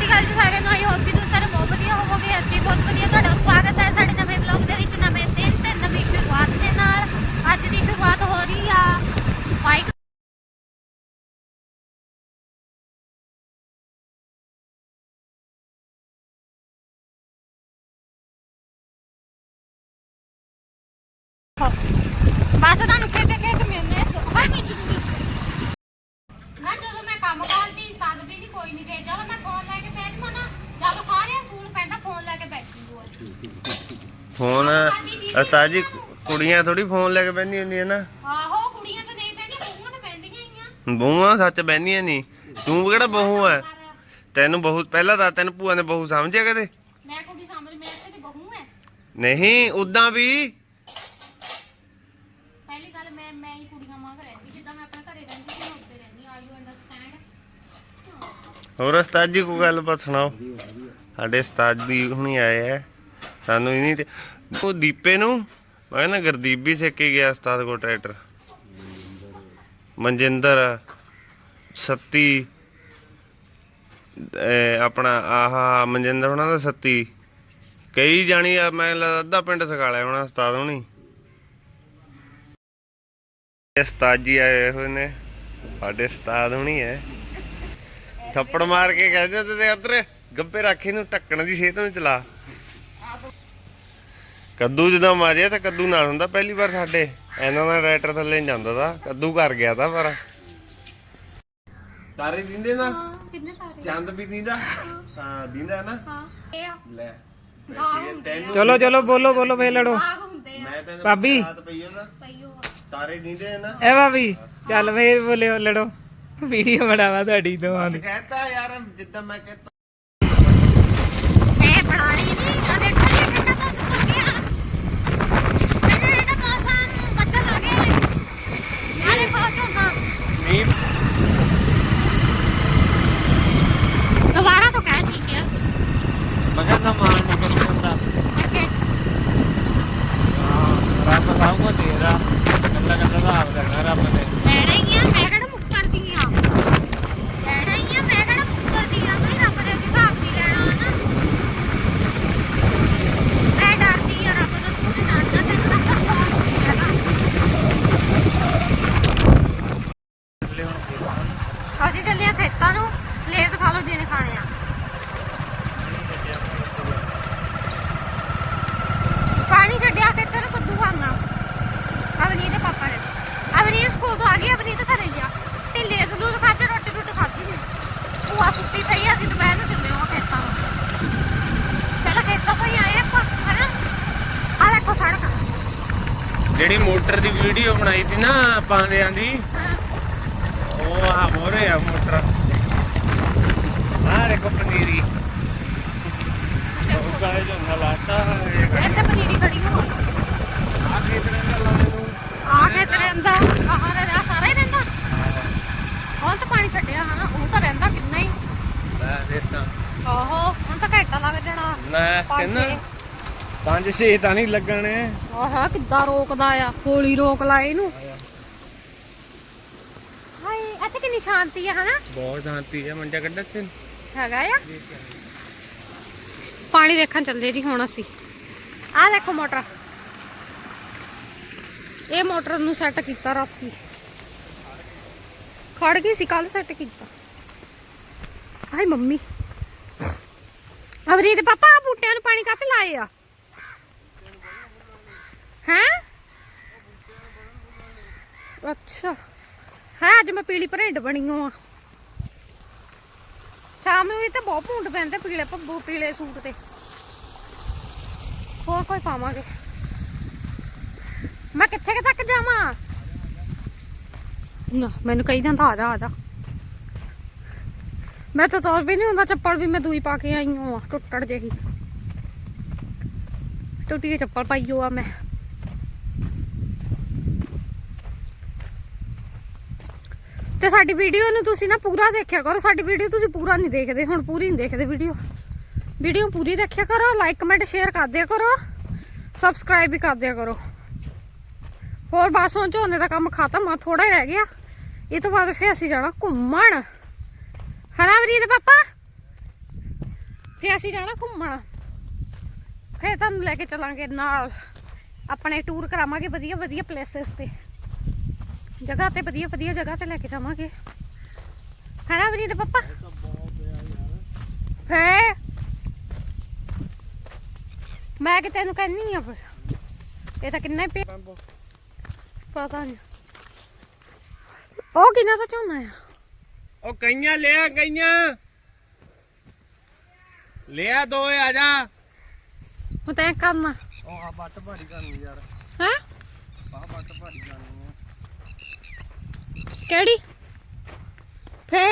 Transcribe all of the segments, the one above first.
ਸ਼੍ਰੀ ਅਕਾਲ ਜੀ ਸਾਰਿਆਂ ਨੂੰ ਆਈ ਹੋਪ ਕਿ ਤੁਸੀਂ ਸਾਰੇ ਬਹੁਤ ਵਧੀਆ ਹੋਵੋਗੇ ਅਸੀਂ ਬਹੁਤ ਵਧੀਆ ਤੁਹਾਡਾ ਸਵਾਗਤ ਹੈ ਸਾਡੇ ਨਵੇਂ ਵਲੌਗ ਦੇ ਵਿੱਚ ਨਵੇਂ ਦਿਨ ਤੇ ਨਵੀਂ ਸ਼ੁਰੂਆਤ ਦੇ ਨਾਲ ਅੱਜ ਦੀ ਸ਼ੁਰੂਆਤ ਹੋ ਰਹੀ ਆ ਬਾਈਕ ਬਸ ਤੁਹਾਨੂੰ ਖੇਤੇ ਖੇਤ ਮਿਲਨੇ ਹਾਂ ਨਹੀਂ ਚੁੰਨੀ ਨਾ ਜਦੋਂ ਮੈਂ ਕੰਮ ਕਰਦੀ ਤਦ ਵੀ ਨਹੀਂ ਕੋਈ ਨਹੀਂ ਦੇ ਜਦੋਂ ਮੈਂ ਫੋਨ ਲੈ ਕੇ ਬੈਠ ਨਾ ਜਦੋਂ ਸਾਰਿਆਂ ਸੂਲ ਪੈਂਦਾ ਫੋਨ ਲੈ ਕੇ ਬੈਠੀ ਹੋਈ ਫੋਨ ਉਸਤਾਦ ਜੀ ਕੁੜੀਆਂ ਥੋੜੀ ਫੋਨ ਲੈ ਕੇ ਬੈਠੀ ਹੁੰਦੀਆਂ ਨਾ। ਆਹੋ ਕੁੜੀਆਂ ਤਾਂ ਨਹੀਂ ਪੈਂਦੀਆਂ ਕੁੜੀਆਂ ਤਾਂ ਪੈਂਦੀਆਂ ਹੀ ਆ। ਬਹੂਆਂ ਸੱਚ ਬਹਿੰਦੀਆਂ ਨਹੀਂ। ਤੂੰ ਕਿਹੜਾ ਬਹੂ ਆ? ਤੈਨੂੰ ਬਹੁਤ ਪਹਿਲਾਂ ਤਾਂ ਤੈਨੂੰ ਭੂਆ ਨੇ ਬਹੂ ਸਮਝਿਆ ਕਦੇ? ਮੈਂ ਕੁੜੀ ਸਮਝ ਮੈਂ ਇੱਥੇ ਦੀ ਬਹੂ ਐ ਨਹੀਂ ਉਦਾਂ ਵੀ। ਪਹਿਲੀ ਗੱਲ ਮੈਂ ਮੈਂ ਹੀ ਕੁੜੀਆਂ ਵਾਂਗ ਰਹਿੰਦੀ ਜਿੱਦਾਂ ਮੈਂ ਆਪਣੇ ਘਰੇ ਰਹਿੰਦੀ ਸੀ ਉੱਤੇ ਰਹਿੰਦੀ ਆਰ ਯੂ ਅੰਡਰਸਟੈਂਡ ਹੋਰ ਉਸਤਾਦ ਜੀ ਕੋਈ ਗੱਲਬਾਤ ਸੁਣਾਓ? ਸਾਡੇ ਉਸਤਾਦ ਜੀ ਹੁਣੀ ਆਏ ਐ ਸਾਨੂੰ ਹੀ ਨਹੀਂ ਉਹ ਦੀਪੇ ਨੂੰ? ਮੈਂ ਕਹਿੰਦਾ ਗੁਰਦੀਪ ਵੀ ਸਿੱਖ ਕੇ ਗਿਆ ਉਸਤਾਦ ਕੋਲ ਟਰੈਕਟਰ। ਮਨਜਿੰਦਰ, ਸੱਤੀ ਆਪਣਾ ਆਹ, ਮਨਜਿੰਦਰ ਹੁਣਾਂ ਦਾ ਸੱਤੀ। ਕਈ ਜਾਣੀ ਆ, ਮੈਂ ਅੱਧਾ ਪਿੰਡ ਸਿਖਾ ਲਿਆ ਹੋਣਾ ਉਸਤਾਦ ਹੁਣੀ ਉਸਤਾਦ ਜੀ ਆਏ ਹੋਏ ਨੇ। ਸਾਡੇ ਉਸਤਾਦ ਹੁਣੀ ਹੈ ਥੱਪੜ ਮਾਰ ਕੇ ਕਹਿੰਦੇ ਤੇ ਤੇ ਉਧਰ, ਗੱਬੇ ਰੱਖੇ ਨੂੰ ਢੱਕਣ ਦੀ ਸਿਹਤ ਨੂੰ ਚਲਾ। ਕੱਦੂ ਜਦੋਂ ਮਾਰਿਆ ਤਾਂ ਕੱਦੂ ਨਾਲ ਹੁੰਦਾ ਪਹਿਲੀ ਵਾਰ ਸਾਡੇ। ਇਹਨਾਂ ਦਾ ਰੈਟਰ ਥੱਲੇ ਜਾਂਦਾ ਤਾ ਕੱਦੂ ਕਰ ਗਿਆ ਤਾ ਪਰ। ਤਾਰੇ ਦਿੰਦੇ ਨਾ? ਕਿੰਨੇ ਤਾਰੇ? ਚੰਦ ਵੀ ਦਿੰਦਾ? ਹਾਂ। ਦਿੰਦਾ ਨਾ? ਹਾਂ ਇਹ ਆ। ਲੈ ਤੈਨੂੰ। ਚਲੋ ਚਲੋ ਬੋਲੋ ਬੋਲੋ ਫੇਰ ਲੜੋ। ਦਾਗ ਹੁੰਦੇ ਆ। ਮੈਂ ਤੈਨੂੰ ਭਾਬੀ। ਰਾਤ ਪਈ ਉਹਦਾ ਪਈਓ ਆ। ਤਾਰੇ ਦਿੰਦੇ ਨਾ। ਐ ਭਾਬੀ ਚੱਲ ਫੇਰ ਬੋਲਿਓ ਲੜੋ। ਵੀਡੀਓ ਬਣਾਵਾ ਤੁਹਾਡੀ ਦੋਵਾਂ ਦੀ ਕਹਤਾ ਯਾਰ ਜਿੱਦਾਂ ਮੈਂ ਕਹਤਾ ਮੈਂ ਬਣਾਈ ਨਹੀਂ ਆ ਦੇਖੋ ਇਹ ਕਿੰਨਾ ਮੌਸਮ ਹੋ ਗਿਆ ਇਹਨੇ ਇਹਦਾ ਮੌਸਮ ਬੱਦਲ ਆ ਗਏ ਆ ਦੇਖੋ ਝੋਨਾ ਨਹੀਂ ਦੁਬਾਰਾ ਤੋਂ ਕਹਿ ਨਹੀਂ ਕਿਹਾ ਮਗਰ ਨਾ ਮਾਰ ਮਗਰ ਨਹੀਂ ਹੁੰਦਾ ਅੱਗੇ ਰੱਬ ਸਾਹਮਣੇ ਤੇਰਾ ਕੱਲਾ ਕੱਲਾ ਦਾ ਆਪ ਕਰਨਾ ਰੱਬ ਨੇ ਲੈਣਾ ਹੀ ਆ ਮੈਂ ਕਿਹੜਾ ਮੁੱਕ ਕਰਦੀ ਆ ਲੈਣਾ ਹੀ ਆ ਮੈਂ ਕਿਹੜਾ ਮੁੱਕ ਕਰਦੀ ਆ ਬਈ ਰੱਬ ਦੇ ਹਿਸਾਬ ਨਹੀਂ ਲੈਣਾ ਨਾ ਮੈਂ ਡਰਦੀ ਆ ਰੱਬ ਦਾ ਥੋੜੀ ਨਾ ਨਾ ਤੈਨੂੰ ਤਾਂ ਪਤਾ ਨਹੀਂ ਹੈਗਾ ਅਸੀਂ ਚੱਲੇ ਆ ਖੇਤਾਂ ਨੂੰ ਲੇਜ਼ ਖਾ ਲਓ ਜਿਹਨੇ ਖਾਣੇ ਆ ਪਾਣੀ ਛੱਡਿਆ ਖੇਤਾਂ ਨੂੰ ਕੱਦੂ ਖਾਣਾ ਅਵਨੀਤ ਦੇ ਪਾਪਾ ਨੇ ਅਵਨੀਤ ਸਕੂਲ ਤੋਂ ਆ ਗਈ ਅਵਨੀਤ ਘਰੇ ਗਿਆ ਤੇ ਲੇਜ਼ ਲੂਜ਼ ਖਾਤੇ ਰੋਟੀ ਰੋਟੀ ਖਾਧੀ ਨਹੀਂ ਭੂਆ ਸੁੱਤੀ ਪਈ ਅਸੀਂ ਦੁਪਹਿਰ ਨੂੰ ਚੱਲੇ ਹਾਂ ਖੇਤਾਂ ਨੂੰ ਪਹਿਲਾਂ ਖੇਤਾਂ ਤੋਂ ਹੀ ਆਏ ਆਪਾਂ ਹਨਾ ਆ ਦੇਖੋ ਸੜਕ ਜਿਹੜੀ ਮੋਟਰ ਦੀ ਵੀਡੀਓ ਬਣਾਈ ਸੀ ਨਾ ਪਾਉਂਦਿਆਂ ਦੀ। ਉਹ ਆ ਮੋਰੇ ਆ ਮੋਟਰ। ਆ ਦੇਖੋ ਪਨੀਰੀ। ਉਹ ਕਾਲੇ ਜੰਨਾ ਲਾਤਾ ਇੱਥੇ ਪਨੀਰੀ ਖੜੀ ਹੋ ਆ ਖੇਤਰੇ ਦਾ ਲਾਉਣੇ ਨੂੰ ਆ ਕੇ ਤੇ ਰਹਿੰਦਾ। ਆਹ ਰਹਿੰਦਾ ਸਾਰਾ ਹੀ ਰਹਿੰਦਾ। ਹੁਣ ਤਾਂ ਪਾਣੀ ਛੱਡਿਆ ਹਨਾ ਉਹ ਤਾਂ ਰਹਿੰਦਾ ਕਿੰਨਾ ਹੀ। ਲੈ ਦੇਤਾ ਆਹੋ ਹੁਣ ਤਾਂ ਘੰਟਾ ਲੱਗ ਜਾਣਾ। ਲੈ ਕਿੰਨਾ। ਪੰਜ ਛੇ ਤਾਂ ਨਹੀਂ ਲੱਗਣੇ। ਆਹ ਕਿੱਦਾਂ ਰੋਕਦਾ ਆ? ਹੌਲੀ ਰੋਕ ਲਾ ਇਹਨੂੰ। ਹਾਏ ਇੱਥੇ ਕਿੰਨੀ ਸ਼ਾਂਤੀ ਆ ਹਨਾ? ਬਹੁਤ ਸ਼ਾਂਤੀ ਹੈ ਮੰਜਾ ਕੱਢਾ ਤੇ ਹੈਗਾ ਆ? ਪਾਣੀ ਦੇਖਣ ਚੱਲੇ ਜੀ ਹੁਣ ਅਸੀਂ। ਆਹ ਦੇਖੋ ਮੋਟਰ। ਇਹ ਮੋਟਰ ਨੂੰ ਸੈੱਟ ਕੀਤਾ ਰਾਤੀ। ਖੜ ਗਈ ਸੀ ਕੱਲ ਸੈੱਟ ਕੀਤਾ। ਹਾਏ ਮੰਮੀ। ਅਵਰੀਤ ਪਾਪਾ ਆਹ ਬੂਟਿਆਂ ਨੂੰ ਪਾਣੀ ਕਾਹਤੇ ਲਾਏ ਆ ਹੈਂ ਅੱਛਾ। ਹੈ, ਅੱਜ ਮੈਂ ਪੀਲੀ ਭਰਿੰਡ ਬਣੀ ਹਾਂ ਸ਼ਾਮ ਨੂੰ ਵੀ ਤਾਂ ਬਹੁਤ ਭੁੰਡ ਪੈਂਦੇ ਪੀਲੇ ਭੱਬੂ, ਪੀਲੇ ਸੂਟ ਤੇ। ਹੋਰ ਕੋਈ ਪਾਵਾਂਗੇ। ਮੈਂ ਕਿੱਥੇ ਕੁ ਤੱਕ ਜਾਵਾਂ? ਨਾ, ਮੈਨੂੰ ਕਹੀ ਜਾਂਦਾ, ਆ ਜਾ ਆ ਜਾ। ਮੈਂ ਤਾਂ ਤੋਰ ਵੀ ਨਹੀਂ ਹੁੰਦਾ, ਚੱਪਲ ਵੀ ਮੈਂ ਦੂਈ ਪਾ ਕੇ ਆਈ ਹਾਂ ਟੁੱਟੜ ਜਿਹੀ। ਟੁੱਟੀ ਚੱਪਲ ਪਾਈ ਹੋ ਆ ਮੈਂ। ਤੇ ਸਾਡੀ ਵੀਡੀਓ ਨੂੰ ਤੁਸੀਂ ਨਾ ਪੂਰਾ ਦੇਖਿਆ ਕਰੋ। ਸਾਡੀ ਵੀਡੀਓ ਤੁਸੀਂ ਪੂਰਾ ਨਹੀਂ ਦੇਖਦੇ। ਹੁਣ ਪੂਰੀ ਨਹੀਂ ਦੇਖਦੇ ਵੀਡੀਓ। ਵੀਡੀਓ ਪੂਰੀ ਦੇਖਿਆ ਕਰੋ। ਲਾਈਕ ਕਮੈਂਟ ਸ਼ੇਅਰ ਕਰ ਦਿਆ ਕਰੋ। ਸਬਸਕ੍ਰਾਈਬ ਵੀ ਕਰ ਦਿਆ ਕਰੋ। ਹੋਰ ਬਸ ਹੁਣ ਝੋਨੇ ਦਾ ਕੰਮ ਖਤਮ ਆ ਥੋੜਾ ਹੀ ਰਹਿ ਗਿਆ। ਇਹ ਤੋਂ ਬਾਅਦ ਫੇਰ ਅਸੀਂ ਜਾਣਾ ਘੁੰਮਣ। ਹਨਾ ਵਰੀਦ ਪਾਪਾ? ਫੇ ਅਸੀਂ ਜਾਣਾ ਘੁੰਮਣ। ਫੇਰ ਤੁਹਾਨੂੰ ਲੈ ਕੇ ਚੱਲਾਂਗੇ ਨਾਲ। ਆਪਣੇ ਟੂਰ ਕਰਾਵਾਂਗੇ ਵਧੀਆ ਵਧੀਆ ਪਲੇਸਸ ਤੇ। ਜਗ੍ਹਾ ਤੇ ਵਧੀਆ ਵਧੀਆ ਜਗ੍ਹਾ ਤੇ ਲੈ ਕੇ ਜਾਵਾਂਗੇ। ਹੈ ਨਾ ਵਨੀਤ ਪਪਾ? ਫੇ ਮੈਂ ਕਿ ਤੈਨੂੰ ਕਹਿੰਨੀ ਆ ਫਿਰ। ਇਹ ਤਾਂ ਕਿੰਨਾ ਹੀ ਪਿਆ ਪਤਾ ਨਹੀਂ ਉਹ ਕਿੰਨਾ ਤਾਂ ਝੋਨਾ ਆ? ਉਹ ਕਈਆਂ ਲਿਆ ਕਈਆਂ। ਲਿਆ ਦੋ ਆ ਜਾ। ਉਹ ਤੈਂ ਕਰਨਾ। ਉਹ ਆ ਬੱਟ ਭਾਰੀ ਕਰਨੀ ਯਾਰ। ਹੈ? ਆ ਬੱਟ ਭਾਰੀ ਕਰਨੀ ਕਿਹੜੀ? ਫੇ।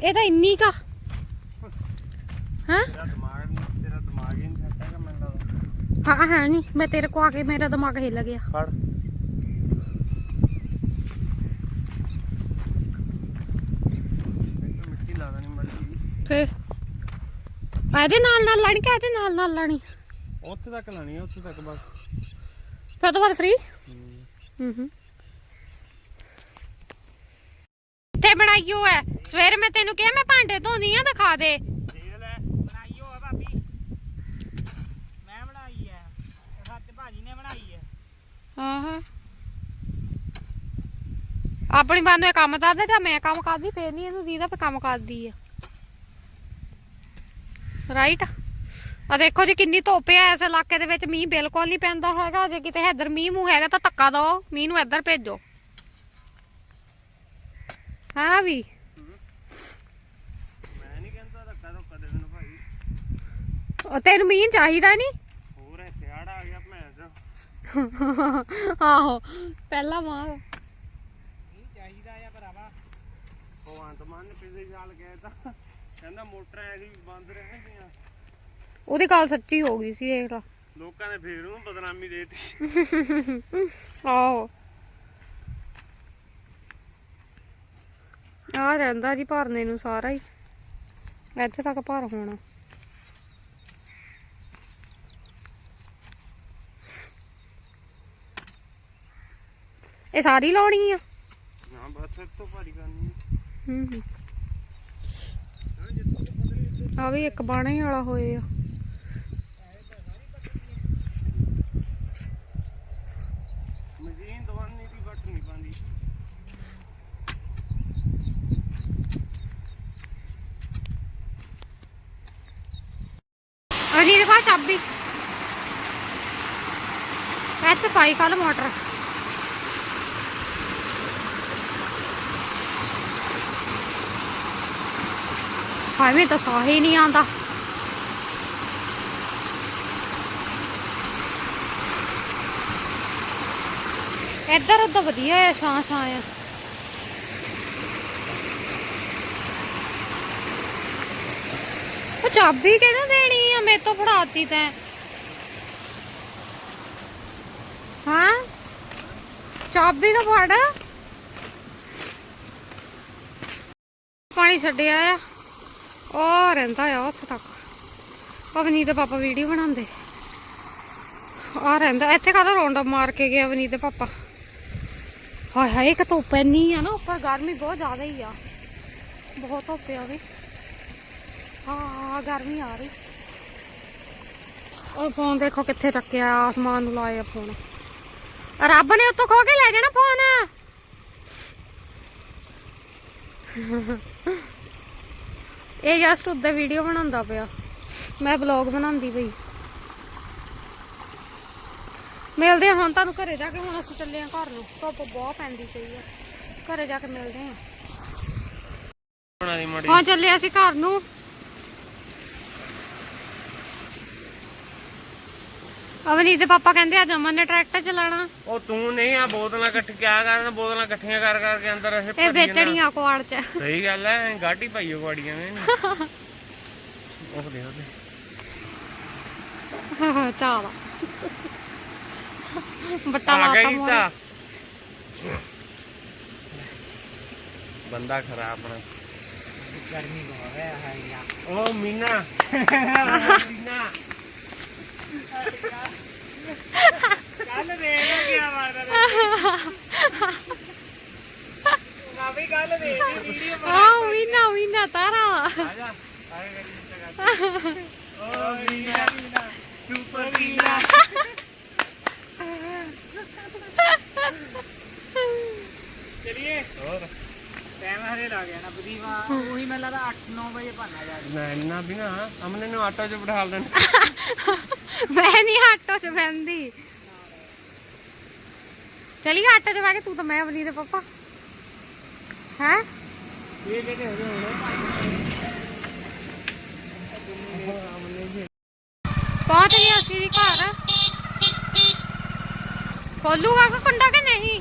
ਇਹ ਤਾਂ ਇੰਨੀ ਕਾ ਹਾਂ? ਤੇਰਾ ਦਿਮਾਗ ਨਹੀਂ ਤੇਰਾ ਦਿਮਾਗ ਹੀ ਹਾਂ ਹੈ ਨਹੀਂ। ਮੈਂ ਤੇਰੇ ਕੋ ਆ ਕੇ ਮੇਰਾ ਦਿਮਾਗ ਹਿੱਲ ਗਿਆ। ਫੜ। ਫੇ। ਇਹਦੇ ਨਾਲ ਨਾਲ ਲਾਣੀ ਕਿ ਇਹਦੇ ਨਾਲ ਨਾਲ ਲਾਣੀ? ਉੱਥੇ ਤੱਕ ਲਾਣੀ ਉੱਥੇ ਤੱਕ ਬਸ। ਫਿਰ ਤੋਂ ਬਾਅਦ ਫ੍ਰੀ ਹੂੰ ਹੂੰ। ਤੇ ਬਣਾਈਓ ਐ ਸਵੇਰੇ ਮੈਂ ਤੈਨੂੰ ਕਿਹਾ ਮੈਂ ਭਾਂਡੇ ਧੋਂਦੀ ਆ ਦਿਖਾ ਦੇ। ਦੇਖ ਲੈ ਬਣਾਈ ਹੋ ਭਾਬੀ। ਮੈਂ ਬਣਾਈ ਹੈ। ਸੱਚ ਭਾਜੀ ਨੇ ਬਣਾਈ ਹੈ। ਆਹਾਂ। ਆਪਣੀ ਬਾਤ ਨੂੰ ਇਹ ਕੰਮ ਕਰਦਾ ਜਾਂ ਮੈਂ ਕੰਮ ਕਰਦੀ ਫੇਰ ਨਹੀਂ ਇਹਨੂੰ ਦੀਦਾ ਫੇ ਕੰਮ ਕਰਦੀ ਆ। ਰਾਈਟ ਆ ਦੇਖੋ ਜੀ ਕਿੰਨੀ ਧੁੱਪ ਆ ਇਸ ਇਲਾਕੇ ਦੇ ਵਿੱਚ ਮੀਂਹ ਬਿਲਕੁਲ ਨਹੀਂ ਪੈਂਦਾ ਹੈਗਾ। ਜੇ ਕਿਤੇ ਇੱਧਰ ਮੀਂਹ ਮੂੰਹ ਹੈਗਾ ਤਾਂ ਧੱਕਾ ਦਿਓ ਮੀਂਹ ਨੂੰ ਇੱਧਰ ਭੇਜੋ। ਹਾਂ ਵੀ। ਮੈਂ ਨਹੀਂ ਕਹਿੰਦਾ ਧੱਕਾ ਧੁੱਕਾ ਦੇ ਦੇਣਾ ਭਾਈ। ਉਹ ਤੈਨੂੰ ਮੀਂਹ ਚਾਹੀਦਾ ਨਹੀਂ ਹੋਰ ਇੱਥੇ ਆੜ ਆ ਗਿਆ ਭੈਣ ਦਾ ਆਹੋ ਪਹਿਲਾ ਮਾਂ ਇਹ ਚਾਹੀਦਾ ਆ ਭਰਾਵਾ। ਭਗਵੰਤ ਮਾਨ ਨੇ ਪਿਛਲੇ ਸਾਲ ਕਹਿ ਤਾ ਕਹਿੰਦਾ ਮੋਟਰਾਂ ਐਸੀ ਬੰਦ ਰਹਿਣਗੀਆਂ। ਉਹਦੀ ਗੱਲ ਸੱਚੀ ਹੋ ਗਈ ਸੀ ਇਹ ਤਾਂ। ਲੋਕਾਂ ਨੇ ਫੇਰ ਉਹਨੂੰ ਬਦਨਾਮੀ ਦੇਤੀ। ਆਹੋ। ਆ ਰਹਿੰਦਾ ਜੀ ਭਰਨੇ ਨੂੰ ਸਾਰਾ ਹੀ। ਇੱਥੇ ਤੱਕ ਭਰ ਹੋਣਾ। ਇਹ ਸਾਰੀ ਲਾਉਣੀ ਆ? ਨਾ ਬਸ ਇੱਥੋਂ ਭਾਰੀ ਕਰਨੀ ਹੂੰ ਆ ਵੀ ਇੱਕ ਬਾਣੇ ਵਾਲਾ ਹੋਏ ਆ ਮਸ਼ੀਨ ਦਵਾਨੀ ਦੀ ਵੱਟ ਨਹੀਂ ਪਾਉਂਦੀ ਅਜੀ ਚਾਬੀ। ਇੱਥੇ ਪਾਈ ਕੱਲ ਮੋਟਰ। ਹਾਏ ਤਾਂ ਸਾਹ ਹੀ ਨਹੀਂ ਆਉਂਦਾ। ਇੱਧਰ ਉਧਰ ਵਧੀਆ ਹੈ ਛਾਂ ਛਾਂ ਆ। ਉਹ ਚਾਬੀ ਕਿਹਨੂੰ ਦੇਣੀ ਆ, ਮੇਰੇ ਤੋਂ ਫੜਾਤੀ ਤੈਂ। ਹਾਂ? ਚਾਬੀ ਤਾਂ ਫੜ। ਪਾਣੀ ਛੱਡਿਆ ਆ। ਉਹ ਰਹਿੰਦਾ ਆ ਉੱਥੇ ਤੱਕ। ਪਵਨੀ ਦੇ ਪਾਪਾ ਵੀਡੀਓ ਬਣਾਉਂਦੇ। ਆ ਰਹਿੰਦਾ। ਇੱਥੇ ਕਾਹਦਾ ਰੌਂਡਾ ਮਾਰ ਕੇ ਗਿਆ ਅਵਨੀਤ ਦੇ ਪਾਪਾ? ਹਾਏ ਹਾਏ, ਇੱਕ ਧੁੱਪ ਇੰਨੀ ਆ ਨਾ, ਉੱਪਰ ਗਰਮੀ ਬਹੁਤ ਜ਼ਿਆਦਾ ਹੀ ਆ। ਬਹੁਤ ਧੁੱਪ ਆ ਵੀ। ਹਾਂ, ਗਰਮੀ ਆ ਰਹੀ। ਉਹ ਫੋਨ ਦੇਖੋ ਕਿੱਥੇ ਚੱਕਿਆ ਆਸਮਾਨ ਨੂੰ ਲਾਇਆ ਫੋਨ। ਰੱਬ ਨੇ ਉੱਤੋਂ ਖੋ ਕੇ ਲੈ ਜਾਣਾ ਫੋਨ। ਇਹ ਜਸਟ ਉੱਤੇ ਵੀਡੀਓ ਬਣਾਉਂਦਾ ਪਿਆ। ਮੈਂ ਵਲੌਗ ਬਣਾਉਂਦੀ ਪਈ। ਮਿਲਦੇ ਹਾਂ ਹੁਣ ਤੁਹਾਨੂੰ ਘਰੇ ਜਾ ਕੇ ਹੁਣ ਅਸੀਂ ਚੱਲੇ ਹਾਂ ਘਰ ਨੂੰ। ਧੁੱਪ ਬਹੁਤ ਪੈਂਦੀ ਪਈ ਆ। ਘਰੇ ਜਾ ਕੇ ਮਿਲਦੇ ਹਾਂ। ਹਾਂ ਚੱਲੇ ਅਸੀਂ ਘਰ ਨੂੰ। ਅਵਨੀਤ ਦੇ ਪਾਪਾ ਕਹਿੰਦੇ ਅੱਜ ਅਮਨ ਨੇ ਟਰੈਕਟਰ ਚਲਾਣਾ ਉਹ ਤੂੰ ਨਹੀਂ ਆ ਬੋਤਲਾਂ ਇਕੱਠ ਕਿਆ ਕਰਨ ਬੋਤਲਾਂ ਇਕੱਠੀਆਂ ਕਰ ਕਰਕੇ ਅੰਦਰ ਇਹ ਇਹ ਭਰੀ ਜਾਣਾ। ਵੇਚਣੀਆਂ ਕੁਆੜ ਚ। ਸਹੀ ਗੱਲ ਐ ਗਾਟੀ ਪਾਈਓ ਗਾੜੀਆਂ ਨੇ ਉਹ ਦੇ ਉਹਦੇ ਚਾਲਾ। ਬੱਟਾ ਆ ਲਾਤਾ ਗਈ ਮੋਰੇ ਤਾਂ। ਬੰਦਾ ਖਰਾਬ ਆਪਣਾ। ਗਰਮੀ ਬਹੁਤ ਹੈ ਯਾਰ। ਉਹ ਮੀਨਾ। ਮੀਨਾ। ਕੱਲ ਦੇਖ ਗਿਆ ਮਾਰਦਾ ਮੈਂ ਵੀ ਕੱਲ ਦੇਖ ਵੀਡੀਓ ਆ ਵੀਨਾ ਵੀਨਾ ਤਾਰਾ। ਆ ਜਾ ਆਏ ਗਰੀ ਇੰਸਟਾਗ੍ਰਾਮ ਓ ਵੀਨਾ ਸੁਪਰ ਵੀਨਾ ਚਲਿਏ। ਹੋਰ? ਟਾਈਮ ਹਰੇ ਲਾ ਗਿਆ ਨਾ ਬਦੀਵਾ ਉਹੀ ਮੈਨੂੰ ਲੱਗਦਾ 8-9 ਵਜੇ ਭਾਨਾ ਜਾ ਨਾ ਇੰਨਾ ਵੀ ਨਾ ਅਮਨੇ ਨੂੰ ਆਟੋ 'ਚ ਬਿਠਾ ਲੈਣਾ। ਮੈਂ ਨਹੀਂ ਆਟੋ 'ਚ ਬੈੰਦੀ ਚਲੀ ਆਟੋ 'ਚ ਬੈ ਕੇ, ਤੂੰ ਤਾਂ ਮੈਂ ਬਣੀ ਦੇ ਪਾਪਾ। ਹੈ? ਇਹ ਕਿਹੜੇ ਹੋ ਗਏ ਪਹੁੰਚ ਗਏ ਅਸੀਂ ਘਰ। ਖੋਲੂਗਾ ਕਿ ਕੁੰਡਾ ਕਿ ਨਹੀਂ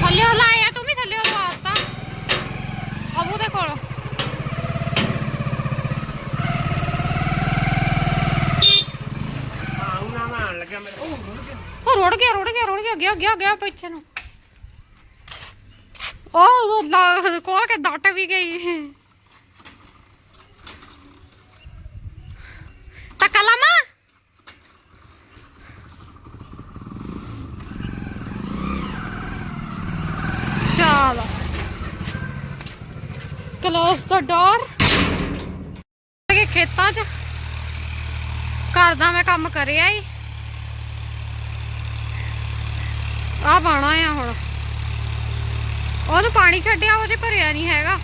ਥੱਲੇ ਲਾਇਆ ਤੂੰ ਵੀ ਥੱਲੇ ਲਵਾਤਾ ਅਬੂ ਦੇ ਕੋਲ ਹਾਂ ਉਹਨਾਂ ਨਾਲ ਆਉਣ ਲੱਗਿਆ ਮੇਰੇ ਉਹ ਰੁੜ ਗਿਆ ਰੁੜ ਗਿਆ ਰੁੜ ਗਿਆ ਗਿਆ ਗਿਆ ਗਿਆ ਪਿੱਛੇ ਨੂੰ। ਉਹ ਉਹ ਲਾ ਕੋਲ ਕੇ ਡਟ ਵੀ ਗਈ। ਟੱਕਾ ਲਾਮਾ ਕਲੋਜ਼ ਦ ਡੋਰ ਖੇਤਾਂ 'ਚ। ਘਰ ਦਾ ਮੈਂ ਕੰਮ ਕਰਿਆ ਹੀ ਆ ਪਾਣਾ ਆ ਹੁਣ। ਉਹਨੂੰ ਪਾਣੀ ਛੱਡਿਆ ਉਹਦੇ ਭਰਿਆ ਨਹੀਂ ਹੈਗਾ।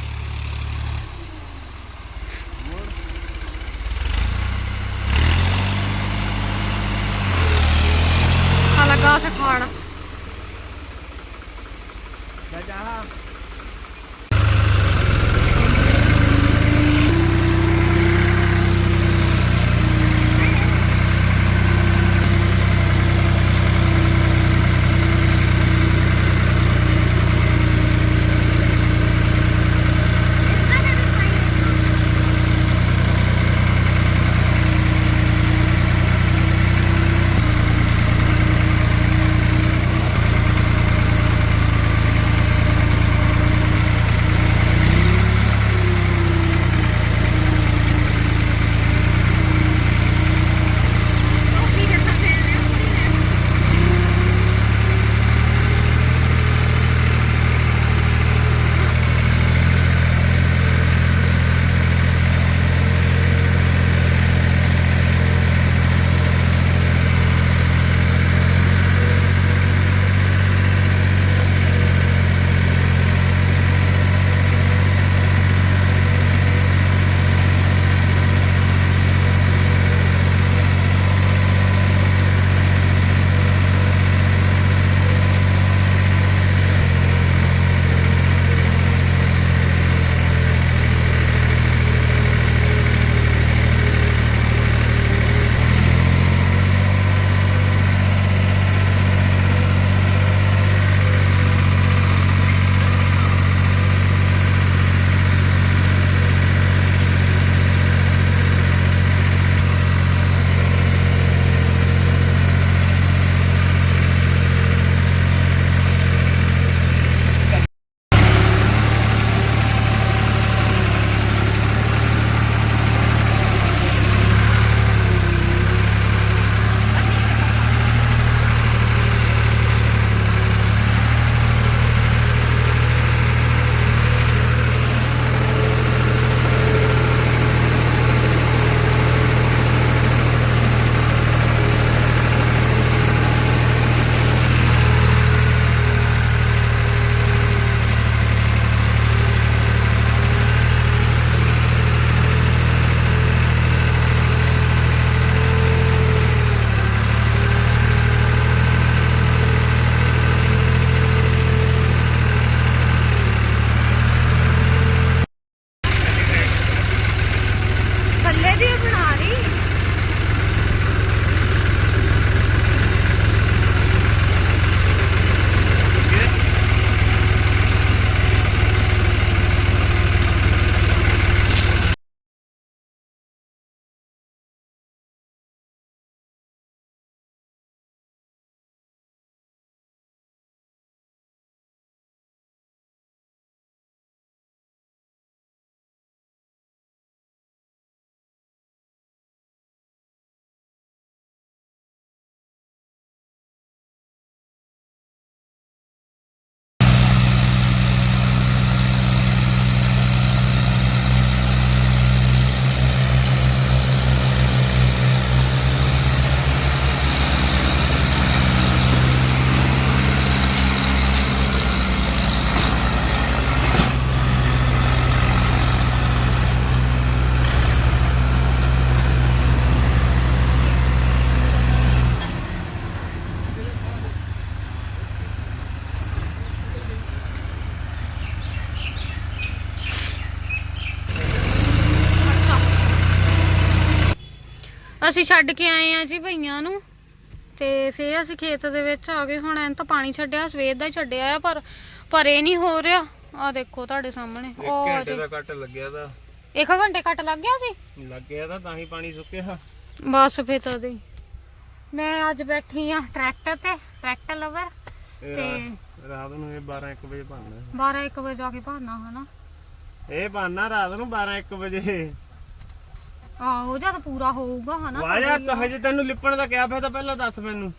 ਆ ਲੱਗਾ ਸਿਖਾਣ ਜਾ ਜਾ। ਅਸੀਂ ਛੱਡ ਕੇ ਆਏ ਆ ਜੀ ਭਈਆਂ ਨੂੰ। ਤੇ ਫੇਰ ਅਸੀਂ ਖੇਤ ਦੇ ਵਿੱਚ ਆ ਗਏ। ਹੁਣ ਐਨ ਤਾਂ ਪਾਣੀ ਛੱਡਿਆ ਸਵੇਰ ਦਾ ਹੀ ਛੱਡਿਆ ਆ ਪਰ ਪਰ ਇਹ ਨਹੀਂ ਹੋ ਰਿਹਾ। ਆ ਦੇਖੋ ਤੁਹਾਡੇ ਸਾਹਮਣੇ। ਉਹ ਜੀ। ਕੱਟ ਲੱਗਿਆ ਤਾਂ ਇੱਕ ਘੰਟੇ ਕੱਟ ਲੱਗ ਗਿਆ ਸੀ? ਲੱਗਿਆ ਤਾਂ ਤਾਂ ਹੀ ਪਾਣੀ ਸੁੱਕਿਆ। ਬਸ ਫੇਰ ਤਾਂ ਦੇ ਮੈਂ ਅੱਜ ਬੈਠੀ ਆ ਟਰੈਕਟਰ ਤੇ ਟਰੈਕਟਰ ਲਵਰ ਤੇ ਰਾਤ ਨੂੰ ਇਹ 12 1 ਵਜੇ ਪਾਣਾ 12 1 ਵਜੇ ਜਾ ਕੇ ਭਾਨਾ ਹਨਾ? ਇਹ ਪਾਣਾ ਰਾਤ ਨੂੰ 12 1 ਵਜੇ। ਆਹੋ ਜਦ ਪੂਰਾ ਹੋਊਗਾ ਹਨਾ ਵਾਜਾ ਤਾਂ ਹਜੇ ਤੈਨੂੰ ਲਿਪਣ ਦਾ ਕਿਆ ਫਾਇਦਾ ਪਹਿਲਾਂ ਦੱਸ ਮੈਨੂੰ।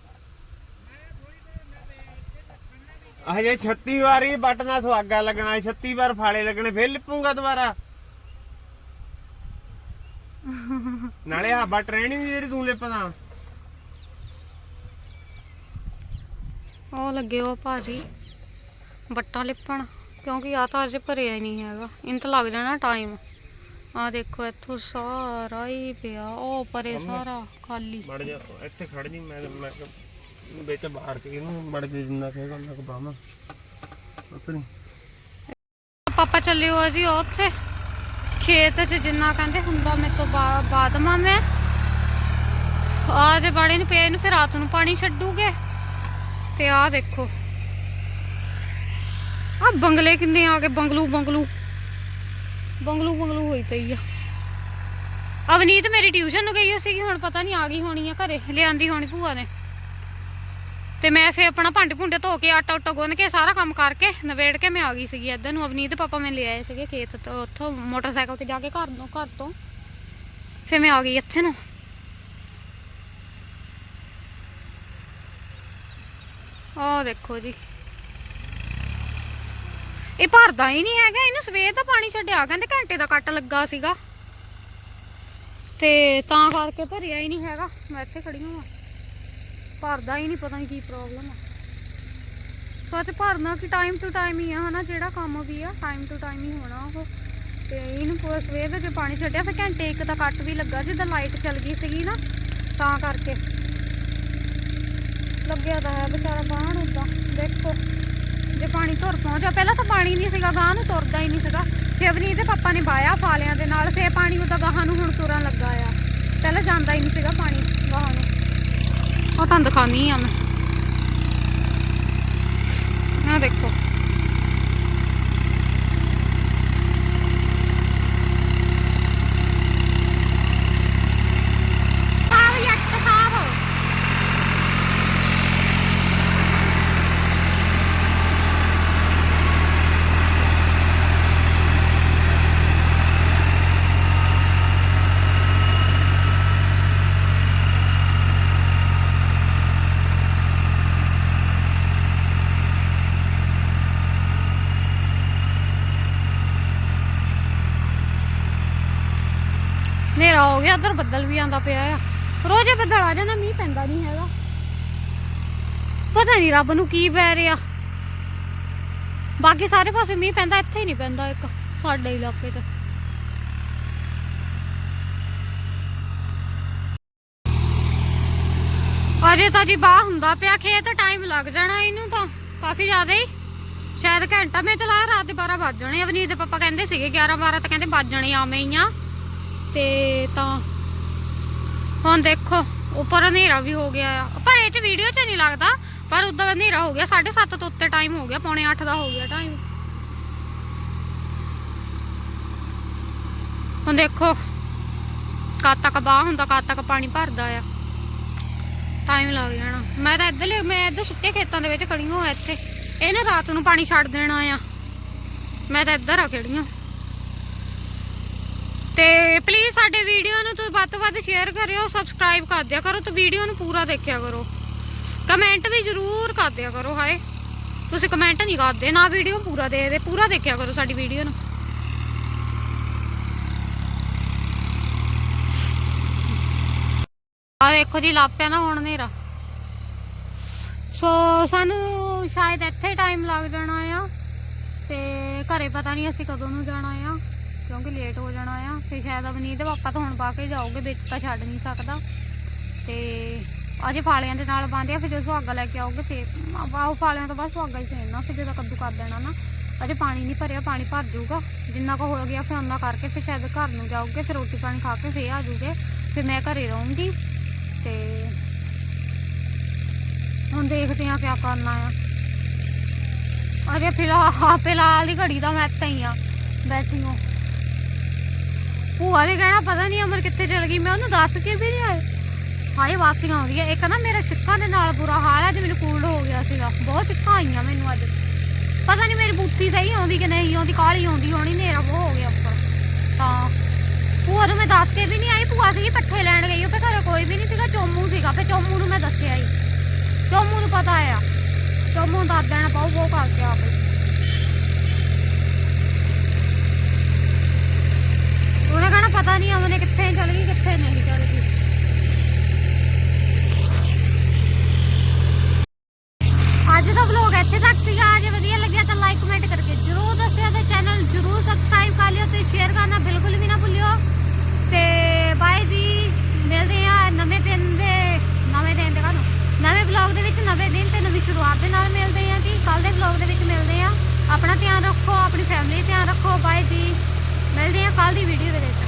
ਹਜੇ 36 ਵਾਰੀ ਬਟਨਾ ਸੁਹਾਗਾ ਲੱਗਣਾ 36 ਵਾਰ ਫਾਲੇ ਲੱਗਣੇ ਫੇਰ ਲਿਪੂਗਾ ਦੁਬਾਰਾ। ਨਾਲੇ ਆ ਬਟ ਰਹਿਣੀ ਨੀ ਜਿਹੜੀ ਤੂੰ ਲਿਪਦਾ ਉਹ ਲੱਗੇ ਉਹ ਭਾਜੀ ਬੱਟਾ ਲਿਪਣ ਕਿਉਂਕਿ ਆ ਤਾਂ ਅਜੇ ਭਰਿਆ ਹੀ ਨਹੀਂ ਹੈਗਾ। ਇਹਨਾਂ ਤਾਂ ਲੱਗ ਜਾਣਾ ਟਾਈਮ। ਆ ਦੇਖੋ ਇੱਥੋਂ ਸਾਰਾ ਹੀ ਪਿਆ। ਉਹ ਪਰੇ ਸਾਰਾ ਖਾਲੀ। ਮੜ ਜਾ ਇੱਥੇ ਖੜ ਜੀ ਮੈਂ ਮੈਂ ਕਿਹਾ ਵਿੱਚ ਬਾਹਰ ਕੇ ਇਹਨੂੰ ਮੜ ਕੇ ਜਿੰਨਾ ਕਹੇਗਾ ਉਹਨਾਂ ਕੋ ਬਾਹਾਂ। ਉਤਰੀ ਪਾਪਾ ਚੱਲੇ ਹੋ ਜੀ ਉੱਥੇ। ਖੇਤ 'ਚ ਜਿੰਨਾ ਕਹਿੰਦੇ ਹੁੰਦਾ ਮੇਰੇ ਤੋਂ ਬਾ- ਬਾਅਦ ਮਾ ਮੈਂ ਆ ਜੇ ਬਾੜੇ ਨੂੰ ਪਿਆ ਇਹਨੂੰ ਫਿਰ ਰਾਤ ਨੂੰ ਪਾਣੀ ਛੱਡੂਗੇ। ਤੇ ਆਹ ਦੇਖੋ। ਆ ਬੰਗਲੇ ਕਿੰਨੇ ਆ ਗਏ ਬੰਗਲੂ ਬੰਗਲੂ। ਬੰਗਲੂ ਬੰਗਲੂ ਹੋਈ ਪਈ ਆ। ਅਵਨੀਤ ਮੇਰੀ ਟਿਊਸ਼ਨ ਨੂੰ ਗਈ ਹੋਈ ਸੀਗੀ, ਹੁਣ ਪਤਾ ਨਹੀਂ ਆ ਗਈ ਹੋਣੀ ਆ ਘਰੇ, ਲਿਆਂਦੀ ਹੋਣੀ ਭੂਆ ਨੇ। ਤੇ ਮੈਂ ਫੇਰ ਆਪਣਾ ਭਾਂਡੇ ਭੁੰਡੇ ਧੋ ਕੇ, ਆਟਾ ਉਟਾ ਗੁੰਨ ਕੇ, ਸਾਰਾ ਕੰਮ ਕਰਕੇ ਨਵੇੜ ਕੇ ਮੈਂ ਆ ਗਈ ਸੀਗੀ ਇੱਧਰ ਨੂੰ। ਅਵਨੀਤ ਪਾਪਾ ਮੈਨੂੰ ਲੈ ਆਏ ਸੀਗੇ ਖੇਤ ਤੋਂ, ਉੱਥੋਂ ਮੋਟਰਸਾਈਕਲ ਤੇ ਜਾ ਕੇ ਘਰ ਨੂੰ, ਘਰ ਤੋਂ। ਫੇਰ ਮੈਂ ਆ ਗਈ ਇੱਥੇ ਨੂੰ। ਆਹ ਦੇਖੋ ਜੀ। ਇਹ ਭਰਦਾ ਹੀ ਨਹੀਂ ਹੈਗਾ, ਇਹਨੂੰ ਸਵੇਰ ਦਾ ਪਾਣੀ ਛੱਡਿਆ, ਕਹਿੰਦੇ ਘੰਟੇ ਦਾ ਕੱਟ ਲੱਗਾ ਸੀਗਾ। ਤੇ ਤਾਂ ਕਰਕੇ ਭਰਿਆ ਹੀ ਨਹੀਂ ਹੈਗਾ, ਮੈਂ ਇੱਥੇ ਖੜੀ ਹਾਂ ਭਰਦਾ ਹੀ ਨਹੀਂ, ਪਤਾ ਨਹੀਂ ਕੀ ਪ੍ਰੋਬਲਮ ਆ। ਸੱਚ ਭਰਨਾ ਕਿ ਟਾਈਮ ਟੂ ਟਾਈਮ ਹੀ ਆ, ਹਨਾ, ਜਿਹੜਾ ਕੰਮ ਵੀ ਆ ਟਾਈਮ ਟੂ ਟਾਈਮ ਹੀ ਹੋਣਾ ਉਹ। ਤੇ ਇਹਨੂੰ ਪੂਰਾ ਸਵੇਰ ਦਾ ਜੇ ਪਾਣੀ ਛੱਡਿਆ, ਫਿਰ ਘੰਟੇ ਇੱਕ ਦਾ ਕੱਟ ਵੀ ਲੱਗਾ, ਜਿੱਦਾਂ ਲਾਈਟ ਚੱਲ ਗਈ ਸੀਗੀ ਨਾ, ਤਾਂ ਕਰਕੇ। ਲੱਗਿਆ ਤਾਂ ਹੈ ਵਿਚਾਰਾ ਬਾਹਣ ਉਦਾਂ, ਦੇਖੋ। ਜੇ ਪਾਣੀ ਤੁਰ ਪਹੁੰਚਿਆ, ਪਹਿਲਾਂ ਤਾਂ ਪਾਣੀ ਨਹੀਂ ਸੀਗਾ ਗਾਂ ਨੂੰ ਤੁਰਦਾ ਹੀ ਨਹੀਂ ਸੀਗਾ। ਫਿਰ ਵੀ ਨਹੀਂ ਇਹਦੇ ਪਾਪਾ ਨੇ ਬਾਇਆ ਫਾਲਿਆਂ ਦੇ ਨਾਲ, ਫੇਰ ਪਾਣੀ ਉਹਦਾ ਗਾਹਾਂ ਨੂੰ ਹੁਣ ਤੁਰਨ ਲੱਗਾ ਆ। ਪਹਿਲਾਂ ਜਾਂਦਾ ਹੀ ਨਹੀਂ ਸੀਗਾ ਪਾਣੀ ਗਾਹਾਂ ਨੂੰ। ਉਹ ਤੁਹਾਨੂੰ ਦਿਖਾਉਣੀ ਆ ਮੈਂ। ਆ ਦੇਖੋ ਆਹ ਯੱਟ ਸਾਹਿਬ ਹਨੇਰਾ ਹੋ ਗਿਆ ਉਧਰ ਬੱਦਲ ਪਿਆ ਆ। ਰੋਜ਼ੇ ਬੱਦਲ ਆ ਜਾਂਦਾ, ਮੀਂਹ ਪੈਂਦਾ ਨਹੀਂ ਹੈਗਾ। ਪਤਾ ਨਹੀਂ ਰੱਬ ਨੂੰ ਕੀ ਪੈ ਰਿਹਾ। ਬਾਕੀ ਸਾਰੇ ਪਾਸੇ ਮੀਂਹ ਪੈਂਦਾ, ਇੱਥੇ ਹੀ ਨਹੀਂ ਪੈਂਦਾ ਇੱਕ, ਸਾਡੇ ਇਲਾਕੇ 'ਚ। ਅਜੇ ਤਾਂ ਜੀ ਬਾਹ ਹੁੰਦਾ ਪਿਆ, ਖੇਤ ਟਾਈਮ ਲੱਗ ਜਾਣਾ ਇਹਨੂੰ ਤਾਂ, ਕਾਫੀ ਜ਼ਿਆਦਾ ਹੀ। ਸ਼ਾਇਦ ਘੰਟਾ ਮੈਂ ਚਲਾਇਆ ਰਾਤ ਦੇ 12 ਵੱਜ ਜਾਣੇ ਅਵਨੀਤ ਦੇ ਪਾਪਾ ਕਹਿੰਦੇ ਸੀਗੇ 11 12 ਤਾਂ ਕਹਿੰਦੇ ਵੱਜ ਜਾਣੇ ਆਵੇਂ ਹੀ ਆ। ਤੇ ਤਾਂ ਹੁਣ ਦੇਖੋ, ਉੱਪਰ ਹਨੇਰਾ ਵੀ ਹੋ ਗਿਆ ਆ। ਪਰ ਇਹ ਚ ਵੀਡੀਓ ਚ ਨਹੀਂ ਲੱਗਦਾ, ਪਰ ਉਦਾਂ ਹਨੇਰਾ ਹੋ ਗਿਆ 7:30 ਤੋਂ ਉੱਤੇ ਟਾਈਮ ਹੋ ਗਿਆ, ਪੌਣੇ 8 ਦਾ ਹੋ ਗਿਆ ਟਾਈਮ ਹੁਣ ਦੇਖੋ, ਕਦ ਤੱਕ ਬਾਹ ਹੁੰਦਾ, ਕਦ ਤੱਕ ਪਾਣੀ ਭਰਦਾ ਆ। ਟਾਈਮ ਲੱਗ ਜਾਣਾ। ਮੈਂ ਤਾਂ ਇੱਧਰ ਮੈਂ ਇੱਧਰ ਸੁੱਕੇ ਖੇਤਾਂ ਦੇ ਵਿੱਚ ਖੜੀ ਹਾਂ ਇੱਥੇ। ਇਹਨੇ ਰਾਤ ਨੂੰ ਪਾਣੀ ਛੱਡ ਦੇਣਾ ਆ। ਮੈਂ ਤਾਂ ਇੱਧਰ ਆ ਖੜੀ ਹਾਂ। ਤੇ ਪਲੀਜ਼ ਸਾਡੇ ਵੱਧ ਸ਼ੇਅਰ ਕਰਿਓ ਸਬਸਕ੍ਰਾਈਬ ਕਰ ਦਿਆ ਕਰੋ ਤੇ ਵੀਡੀਓ ਨੂੰ ਪੂਰਾ ਦੇਖਿਆ ਕਰੋ। ਕਮੈਂਟ ਵੀ ਜ਼ਰੂਰ ਕਰ ਦਿਆ ਕਰੋ, ਹਾਏ। ਤੁਸੀਂ ਕਮੈਂਟ ਨਹੀਂ ਕਰਦੇ, ਨਾ ਵੀਡੀਓ ਪੂਰਾ ਦੇ ਦੇ, ਪੂਰਾ ਦੇਖਿਆ ਕਰੋ ਸਾਡੀ ਵੀਡੀਓ ਨੂੰ। ਆ ਦੇਖੋ ਜੀ ਲਾਪਿਆ ਨਾ ਹੁਣ ਹਨੇਰਾ। ਸੋ ਸਾਨੂੰ ਸ਼ਾਇਦ ਇੱਥੇ ਟਾਈਮ ਲੱਗ ਜਾਣਾ ਆ ਤੇ ਘਰੇ ਪਤਾ ਨਹੀਂ ਅਸੀਂ ਕਦੋਂ ਨੂੰ ਜਾਣਾ ਆ। ਕਿਉਂਕਿ ਲੇਟ ਹੋ ਜਾਣਾ ਆ, ਤੇ ਸ਼ਾਇਦ ਅਵਨੀਤ ਦੇ ਪਾਪਾ ਤਾਂ ਹੁਣ ਪਾ ਕੇ ਜਾਓਗੇ ਵਿੱਚ ਤਾਂ ਛੱਡ ਨਹੀਂ ਸਕਦਾ। ਤੇ ਅਜੇ ਫਾਲਿਆਂ ਦੇ ਨਾਲ ਬੰਨ੍ਹਦੇ ਆ ਫਿਰ ਜਦੋਂ ਸੁਹਾਗਾ ਲੈ ਕੇ ਆਓਗੇ ਫੇਰ ਆਓ ਫਾਲਿਆਂ ਤੋਂ ਬਾਅਦ ਸੁਹਾਗਾ ਹੀ ਫੇਰਨਾ ਫਿਰ ਜਦੋਂ ਕੱਦੂ ਕਰ ਦੇਣਾ ਨਾ। ਅਜੇ ਪਾਣੀ ਨਹੀਂ ਭਰਿਆ, ਪਾਣੀ ਭਰ ਜਾਊਗਾ। ਜਿੰਨਾ ਕੁ ਹੋ ਗਿਆ ਫਿਰ ਉਹਨਾਂ ਕਰਕੇ ਫਿਰ ਸ਼ਾਇਦ ਘਰ ਨੂੰ ਜਾਓਗੇ ਫਿਰ ਰੋਟੀ ਪਾਣੀ ਖਾ ਕੇ ਫੇਰ ਆ ਜਾਓਗੇ ਫਿਰ ਮੈਂ ਘਰੇ ਰਹੂੰਗੀ। ਤੇ ਹੁਣ ਦੇਖਦੇ ਆ ਕਿਆ ਕਰਨਾ ਆ। ਅਰੇ ਫਿਲਹਾਲ ਫਿਲਹਾਲ ਦੀ ਘੜੀ ਦਾ ਮੈਂ ਇੱਥੇ ਹੀ ਆ ਬੈਠੀ ਹਾਂ ਭੂਆ ਨੇ ਕਹਿਣਾ ਪਤਾ ਨਹੀਂ ਅਮਰ ਕਿੱਥੇ ਚਲ ਗਈ, ਮੈਂ ਉਹਨੂੰ ਦੱਸ ਕੇ ਵੀ ਨਹੀਂ ਆਏ ਹਾਏ, ਵਾਸੀਆਂ ਆਉਂਦੀਆਂ। ਇੱਕ ਨਾ ਮੇਰਾ ਛਿੱਕਾਂ ਦੇ ਨਾਲ ਬੁਰਾ ਹਾਲ ਹੈ, ਤੇ ਮੈਨੂੰ ਕੋਲਡ ਹੋ ਗਿਆ ਸੀਗਾ। ਬਹੁਤ ਛਿੱਕਾਂ ਆਈਆਂ ਮੈਨੂੰ ਅੱਜ। ਪਤਾ ਨਹੀਂ ਮੇਰੀ ਬੁੱਤੀ ਸਹੀ ਆਉਂਦੀ ਕਿ ਨਹੀਂ ਆਉਂਦੀ ਕਾਲੀ ਆਉਂਦੀ ਹੋਣੀ, ਹਨੇਰਾ ਬਹੁਤ ਹੋ ਗਿਆ ਉੱਪਰ। ਤਾਂ ਭੂਆ ਨੂੰ ਮੈਂ ਦੱਸ ਕੇ ਵੀ ਨਹੀਂ ਆਈ। ਭੂਆ ਸੀਗੀ ਪੱਠੇ ਲੈਣ ਗਈ, ਉਹ ਤੇ ਘਰੇ ਕੋਈ ਵੀ ਨਹੀਂ ਸੀਗਾ, ਚੋਮੂ ਸੀਗਾ। ਫੇ ਚੋਮੂ ਨੂੰ ਮੈਂ ਦੱਸਿਆ ਹੀ ਚੋਮੂ ਨੂੰ ਪਤਾ ਆ। ਚੋਮੂ ਨੂੰ ਦੱਸ ਦੇਣਾ ਪਾਉ ਉਹ ਕਰਕੇ ਆਪੇ ਉਹਨੇ ਕਹਣਾ ਪਤਾ ਨਹੀਂ ਅਮਨੇ ਕਿੱਥੇ ਚਲ ਗਈ, ਕਿੱਥੇ ਨਹੀਂ ਚਲ ਗਈ। ਅੱਜ ਦਾ ਵਲੌਗ ਇੱਥੇ ਤੱਕ ਸੀਗਾ, ਜੇ ਵਧੀਆ ਲੱਗਿਆ ਤਾਂ ਲਾਈਕ ਕਮੈਂਟ ਕਰਕੇ ਜਰੂਰ ਦੱਸਿਓ ਤੇ ਚੈਨਲ ਜਰੂਰ ਸਬਸਕ੍ਰਾਈਬ ਕਰ ਲਿਓ ਤੇ ਸ਼ੇਅਰ ਕਰਨਾ ਬਿਲਕੁਲ ਵੀ ਨਾ ਭੁੱਲਿਓ। ਤੇ ਬਾਏ ਜੀ, ਮਿਲਦੇ ਆ ਨਵੇਂ ਦਿਨ ਦੇ, ਨਵੇਂ ਦਿਨ ਦੇ ਕਾਨੂੰ ਨਵੇਂ ਵਲੌਗ ਦੇ ਵਿੱਚ ਨਵੇਂ ਦਿਨ ਤੇ ਨਵੀਂ ਸ਼ੁਰੂਆਤ ਦੇ ਨਾਲ ਮਿਲਦੇ ਆ ਜੀ। ਕੱਲ ਦੇ ਵਲੌਗ ਦੇ ਵਿੱਚ ਮਿਲਦੇ ਆ ਆਪਣਾ ਧਿਆਨ ਰੱਖੋ, ਆਪਣੀ ਫੈਮਿਲੀ ਧਿਆਨ ਰੱਖੋ। ਬਾਏ ਜੀ, ਮਿਲਦੇ ਆ ਕੱਲ ਦੀ ਵੀਡੀਓ ਦੇ ਵਿੱਚ।